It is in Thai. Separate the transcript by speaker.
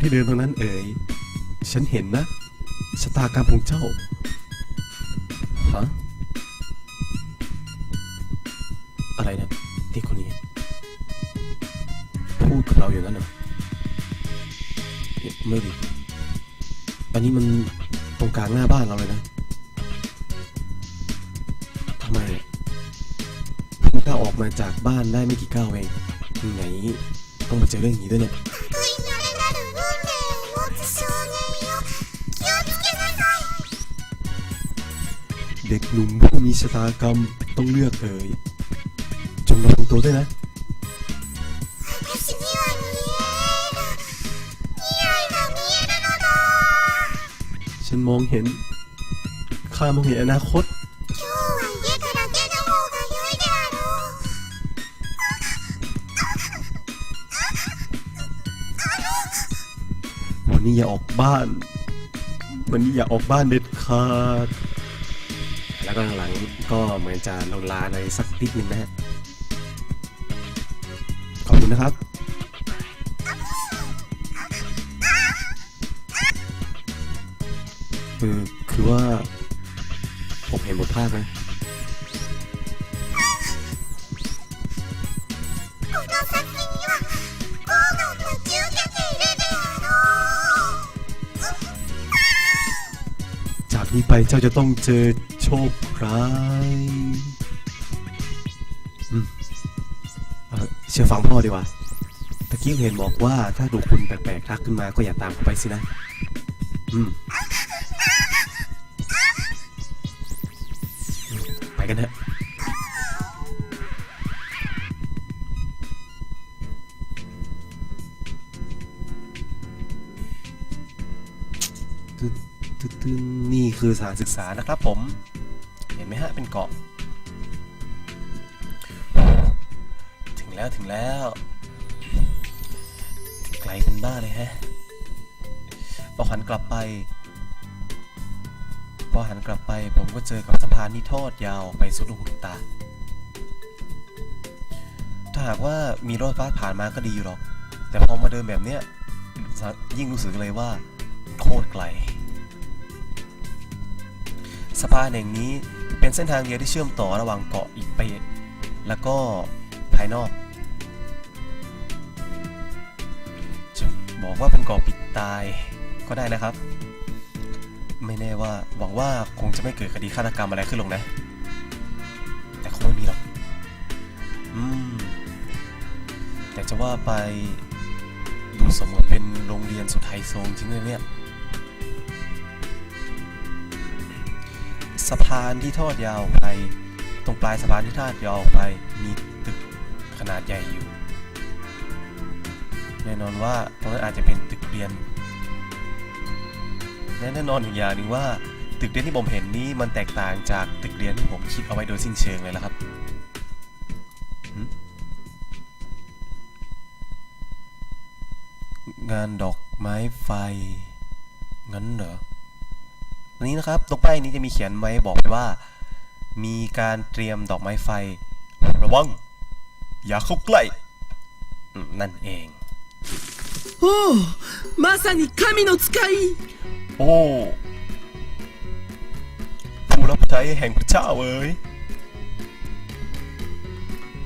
Speaker 1: ที่เดินตรงนั้นเอ๋ย ฉันเห็นนะชะตากรรมของเจ้า ฮะ อะไรนี่ยเด็กคนนี้ พูดกับเราอย่างนั้นเหรอเอ๊ะไม่ดิอันนี้มันตรงกลางหน้าบ้านเราเลยนะทำไมเพิ่งก้าวออกมาจากบ้านได้ไม่กี่ก้าวเองไงต้องมาเจอเรื่องอย่างนี้ด้วยเนี่ย เด็กหนุ่มผู้มีชะตากรรมต้องเลือกเอ่ยจงระวังตัวด้วยนะฉันมองเห็น ข้ามองเห็นอนาคตวันนี้อย่าออกบ้าน วันนี้อย่าออกบ้านเด็ดขาด แล้วก็หลังก็เหมือนจะลงลาในสักนิดนึงนะฮะขอบคุณนะครับคือคือว่าผมเห็นบทภาคนะ นี้ไปเจ้าจะต้องเจอโชคร้ายอืมเอ่อเชื่อฟังพ่อดีกว่าตะกี้เห็นบอกว่าถ้าดูคุณแปลกๆทักขึ้นมาก็อย่าตามเขาไปสินะ อืมอืมไปกันเถอะตึ๊ด ตึ๊ดตึ๊ดนี่คือสถานศึกษานะครับผม เห็นไหมฮะ เป็นเกาะ ถึงแล้วถึงแล้วไกลเป็นบ้าเลยฮะพอหันกลับไปพอหันกลับไปผมก็เจอกับสะพานที่ทอดยาวไปสุดลูกหูลูกตา ถ้าหากว่ามีรถฟฟ้าผ่านมาก็ดีอยู่หรอก แต่พอมาเดินแบบเนี้ยยิ่งรู้สึกเลยว่า โคตรไกล สะพานแห่งนี้เป็นเส้นทางเดียวที่เชื่อมต่อระหว่างเกาะอีกไปแล้วก็ภายนอกจะบอกว่าเป็นเกาะปิดตายก็ได้นะครับ ไม่แน่ว่าหวังว่าคงจะไม่เกิดคดีฆาตกรรมอะไรขึ้นหรอกนะ แต่คงไม่มีหรอก อืม แต่จะว่าไปดูสมกับเป็นโรงเรียนสุดไฮโซจริงเลยเนี่ย สะพานที่ทอดยาวไป ตรงปลายสะพานที่ทอดยาวไป มีตึกขนาดใหญ่อยู่ แน่นอนว่าตรงนั้นอาจจะเป็นตึกเรียนและแน่นอนอีกอย่างหนึ่งว่า ตึกเรียนที่ผมเห็นนี้มันแตกต่างจากตึกเรียนที่ผมคิดเอาไว้โดยสิ้นเชิงเลยละครับงานดอกไม้ไฟ งั้นเหรอ อันนี้นะครับตรงป้ายนี้จะมีเขียนไว้บอกไปว่า มีการเตรียมดอกไม้ไฟ ระวัง อย่าเข้าใกล้นั่นเอง
Speaker 2: โอ้มาซานิคามิโนสกาย
Speaker 1: โอ้ผู้รับใช้แห่งพระเจ้าเอ้ย